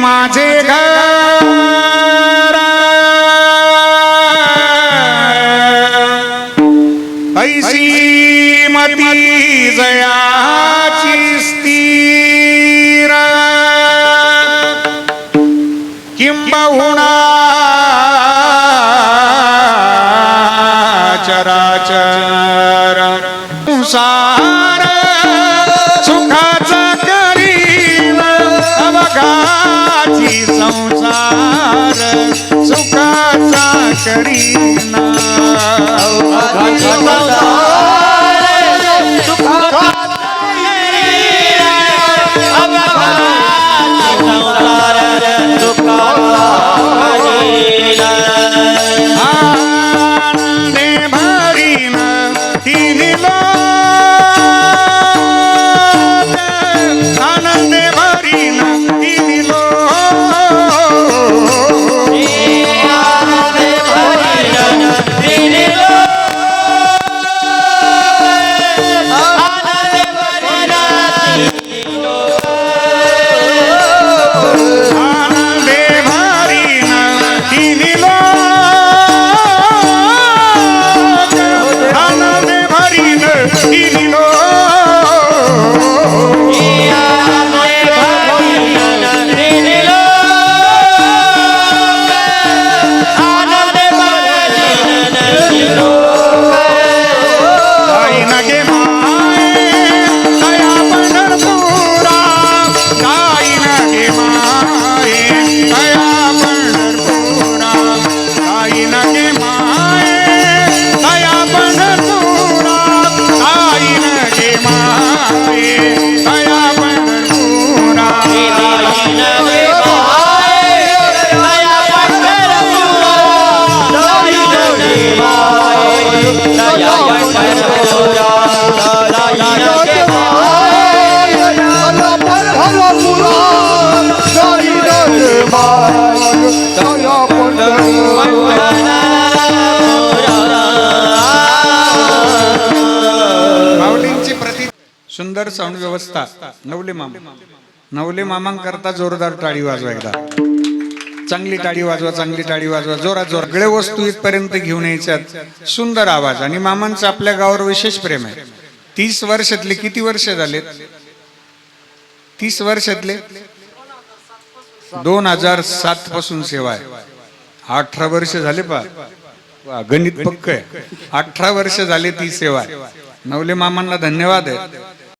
माझे घर. ऐशी मती जयाची स्थिर. किंबहुणा चराचर सुखाचा करीना माऊलींची प्रति सुंदर साऊंड व्यवस्था. नवले मामा. नवले मामांकरता जोरदार टाळी वाजवा एकदा. चांगली टाळी वाजवा चांगली टाळी वाजवा. जोरात जोर सगळे वस्तू इथपर्यंत घेऊन यायच्यात सुंदर आवाज. आणि मामांचं आपल्या गावावर विशेष प्रेम आहे. तीस वर्षातले किती वर्ष झालेत? तीस वर्षातले? दोन हजार सात पासून सेवा आहे. अठरा वर्ष झाले पा गणित पक्क आहे. अठरा वर्ष झाले ती सेवा आहे. नवले मामांना धन्यवाद आहे.